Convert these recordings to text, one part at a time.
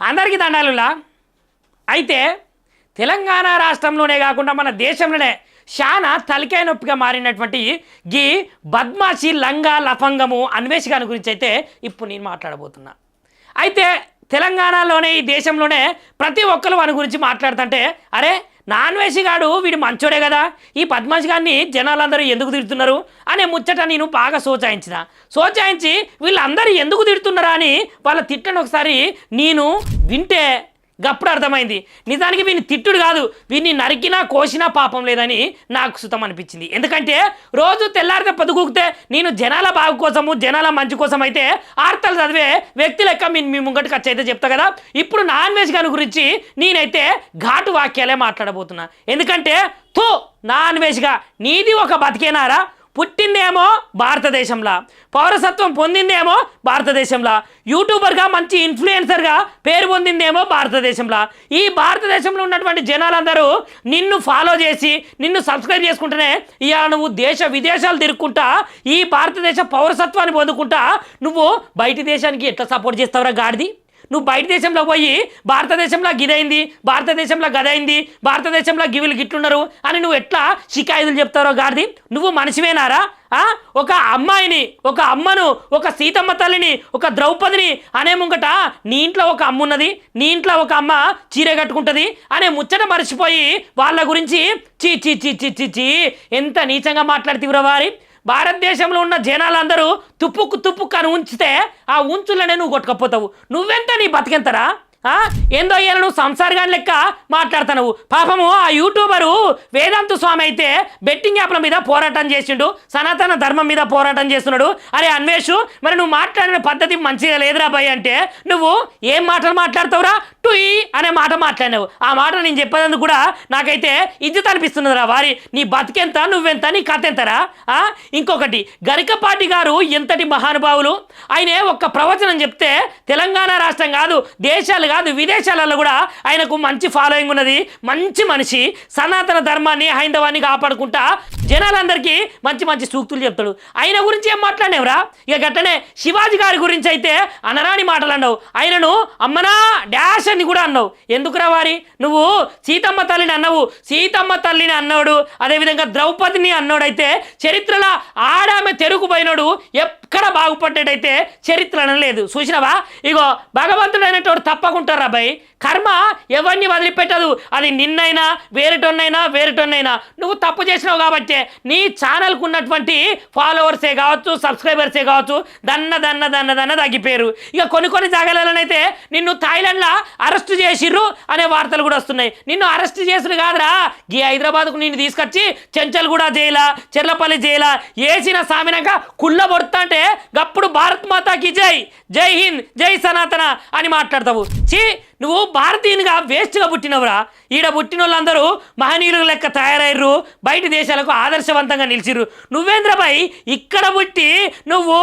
అందరికీ దండాలులా అయితే తెలంగాణ రాష్ట్రంలోనే కాకుండా మన దేశంలోనే చాలా తలికాయ నొప్పిగా మారినటువంటి గీ బద్మాషి లంగా లఫంగము అన్వేషగాని గురించి అయితే ఇప్పుడు నేను మాట్లాడబోతున్నా. అయితే తెలంగాణలోనే ఈ దేశంలోనే ప్రతి ఒక్కరు వాని గురించి మాట్లాడుతుంటే అరే నాన్ వేసిగాడు వీడు మంచోడే కదా. ఈ పద్మాషి గారిని జనాలందరూ ఎందుకు తిడుతున్నారు? అనే ముచ్చట నేను బాగా సోచాయించిన. సోచాయించి వీళ్ళందరూ ఎందుకు తిడుతున్నారా అని వాళ్ళ తిట్టను ఒకసారి నేను వింటే గప్పుడు అర్థమైంది. నిజానికి వీని తిట్టుడు కాదు వీన్ని నరికినా కోసినా పాపం లేదని నాకు సుతం అనిపించింది. ఎందుకంటే రోజు తెల్లారితే పొద్దుగూకితే నేను జనాల బాగు కోసము జనాల మంచి కోసం అయితే ఆర్తలు చదివే వ్యక్తి లెక్క మీ మీ ముంగటి ఖర్చు అయితే చెప్తా కదా. ఇప్పుడు నాన్ వెజ్ గాని గురించి నేనైతే ఘాటు వాక్యాలే మాట్లాడబోతున్నా. ఎందుకంటే తో నాన్ వెజ్గా నీది ఒక బతికేనారా? పుట్టిందేమో భారతదేశంలో. పౌరసత్వం పొందిందేమో భారతదేశంలో. యూట్యూబర్గా మంచి ఇన్ఫ్లుయెన్సర్గా పేరు పొందిందేమో భారతదేశంలో. ఈ భారతదేశంలో ఉన్నటువంటి జనాలందరూ నిన్ను ఫాలో చేసి నిన్ను సబ్స్క్రైబ్ చేసుకుంటేనే ఇవాళ నువ్వు దేశ విదేశాలు తిరుక్కుంటా ఈ భారతదేశ పౌరసత్వాన్ని పొందుకుంటా నువ్వు బయటి దేశానికి ఎట్లా సపోర్ట్ చేస్తావురా గాడిది? నువ్వు బయట దేశంలో పోయి భారతదేశంలో గిదైంది భారతదేశంలో గదైంది భారతదేశంలో గివిలు గిట్లున్నారు అని నువ్వు ఎట్లా షికాయిదులు చెప్తారో గారిది నువ్వు మనిషివేనారా? ఒక అమ్మాయిని ఒక అమ్మను ఒక సీతమ్మ తల్లిని ఒక ద్రౌపదిని అనే ముంగట నీ ఇంట్లో ఒక అమ్మ ఉన్నది నీ ఇంట్లో ఒక అమ్మ చీర కట్టుకుంటుంది అనే ముచ్చట మర్చిపోయి వాళ్ళ గురించి చీ చీ చీ చీ చీ చీ ఎంత నీచంగా మాట్లాడుతీవ్రవారి భారతదేశంలో ఉన్న జనాలందరూ తుప్పుకు తుప్పుకు అని ఉంచితే ఆ ఉంచులనే నువ్వు కొట్టుకపోతావు. నువ్వెంత నీ బతికెంతరా? ఏందో అయ్యాను నువ్వు సంసారగాని లెక్క మాట్లాడుతున్నావు. పాపము ఆ యూట్యూబరు వేదాంత స్వామి అయితే బెట్టింగ్ యాప్ల మీద పోరాటం చేసిండు సనాతన ధర్మం మీద పోరాటం చేస్తున్నాడు. అరే అన్వేషు మరి నువ్వు మాట్లాడిన పద్ధతి మంచిగా లేదురా భయ్ అంటే నువ్వు ఏం మాటలు మాట్లాడతావురా? టుయి అనే మాట మాట్లాడినావు. ఆ మాట నేను చెప్పేందుకు కూడా నాకైతే ఇజ్జత్ అనిపిస్తున్నదిరా వారి. నీ బతికెంత నువ్వెంత నీ కథ ఎంతరా ఆ? ఇంకొకటి గరికపాటి గారు ఎంతటి మహానుభావులు? ఆయనే ఒక్క ప్రవచనం చెప్తే తెలంగాణ రాష్ట్రం కాదు దేశాలు కాదు విదేశాలలో కూడా ఆయనకు మంచి ఫాలోయింగ్ ఉన్నది. మంచి మనిషి సనాతన ధర్మాన్ని హైందవాన్ని కాపాడుకుంటా జనాలందరికీ మంచి మంచి సూక్తులు చెప్తాడు. ఆయన గురించి ఏం మాట్లాడినవరా? ఇక గట్టనే శివాజీ గారి గురించి అయితే అనరాని మాటలు అన్నావు. ఆయనను అమ్మనా డాష్ అని కూడా అన్నావు. ఎందుకురా వారి? నువ్వు సీతమ్మ తల్లిని అన్నావు. సీతమ్మ తల్లిని అన్నాడు. అదేవిధంగా ద్రౌపదిని అన్నాడైతే చరిత్రలో ఆడామె తెరుగుపోయినాడు ఎక్కడ బాగుపడ్డాడైతే చరిత్ర అనలేదు చూసినావా? ఇగో భగవంతుడు అనేటోడు తప్పకుంటారు అబ్బాయి కర్మ ఎవరిని వదిలిపెట్టదు? అది నిన్నైనా వేరేటోన్నైనా వేరేటోన్నైనా. నువ్వు తప్పు చేసినావు కాబట్టి నీ ఛానల్కు ఉన్నటువంటి ఫాలోవర్సే కావచ్చు సబ్స్క్రైబర్సే కావచ్చు దన్న దన్న దన్న దన్న తగ్గిపోయారు. ఇక కొన్ని కొన్ని జాగాలలోనైతే నిన్ను థాయిలాండ్లో అరెస్ట్ చేసిర్రు అనే వార్తలు కూడా వస్తున్నాయి. నిన్ను అరెస్ట్ చేసిరు కాదురా. ఈ హైదరాబాద్కు నిన్ను తీసుకొచ్చి చెంచల్ కూడా జైలా చెర్లపల్లి జైలా వేసిన సామినాక కుళ్ళ అంటే గప్పుడు భారత్ మాతాకి జై జై హింద్ జై సనాతన అని మాట్లాడతావు. ఛీ నువ్వు భారతీయునిగా వేస్ట్గా పుట్టినవురా. ఈడ పుట్టిన వాళ్ళందరూ మహనీయుల లెక్క తయారయ్యారు బయట దేశాలకు ఆదర్శవంతంగా నిలిచిర్రు. నువ్వేంద్రబాయ్ ఇక్కడ పుట్టి నువ్వు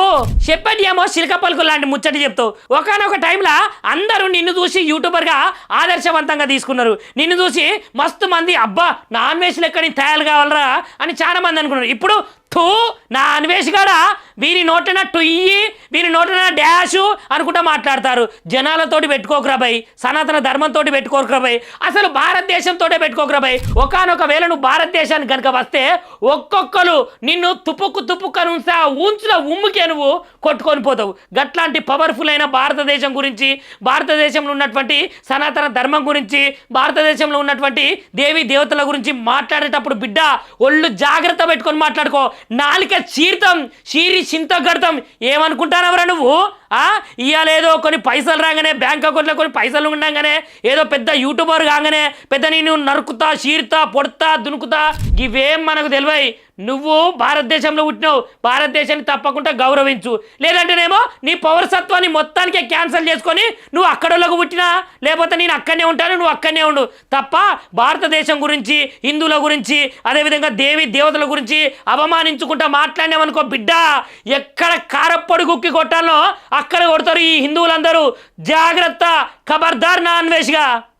చెప్పేమో శిల్క పలుకు లాంటి ముచ్చటి చెప్తావు. ఒకనొక టైంలో అందరూ నిన్ను చూసి యూట్యూబర్గా ఆదర్శవంతంగా తీసుకున్నారు. నిన్ను చూసి మస్తు మంది అబ్బా నాన్ వెజ్ లెక్క నీ తయారు కావాలరా అని చాలా మంది అనుకున్నారు. ఇప్పుడు థూ నా అన్వేష్ వీరి నోటన టుయ్యి వీరి నోటన డాషు అనుకుంటా మాట్లాడతారు. జనాలతోటి పెట్టుకోకరా భయ్. సనాతన ధర్మంతో పెట్టుకోకరా భయ్. అసలు భారతదేశంతో పెట్టుకోకరా భయ్. ఒకనొక వేళ నువ్వు భారతదేశానికి కనుక వస్తే ఒక్కొక్కరు నిన్ను తుపుక్కు తుప్పుకని ఉంటే ఆ ఉమ్ముకే నువ్వు కొట్టుకొని పోతావు. గట్లాంటి పవర్ఫుల్ అయిన భారతదేశం గురించి భారతదేశంలో ఉన్నటువంటి సనాతన ధర్మం గురించి భారతదేశంలో ఉన్నటువంటి దేవి దేవతల గురించి మాట్లాడేటప్పుడు బిడ్డ ఒళ్ళు జాగ్రత్త పెట్టుకొని మాట్లాడుకో. నాలిక చీర్తం చీరి చింత గడతాం ఏమనుకుంటానవరా నువ్వు? ఇవ్వలేదో కొన్ని పైసలు రాగానే బ్యాంక్ అకౌంట్లో కొన్ని పైసలు ఉండగానే ఏదో పెద్ద యూట్యూబర్ కాగానే పెద్ద నేను నరుకుతా చీరుతా పొడతా దునుకుతా ఇవేం మనకు తెలివై నువ్వు భారతదేశంలో పుట్టినావు భారతదేశాన్ని తప్పకుండా గౌరవించు. లేదంటేనేమో నీ పౌరసత్వాన్ని మొత్తానికే క్యాన్సిల్ చేసుకొని నువ్వు అక్కడలోకి పుట్టినా లేకపోతే నేను అక్కడనే ఉంటాను నువ్వు అక్కడనే ఉండు. తప్ప భారతదేశం గురించి హిందువుల గురించి అదేవిధంగా దేవి దేవతల గురించి అవమానించుకుంటా మాట్లాడినామనుకో బిడ్డ ఎక్కడ కారప్పొడి కుక్కి కొట్టాలో అక్కడ కొడతారు ఈ హిందువులందరూ. జాగ్రత్త ఖబర్దార్ నాన్వేష్గా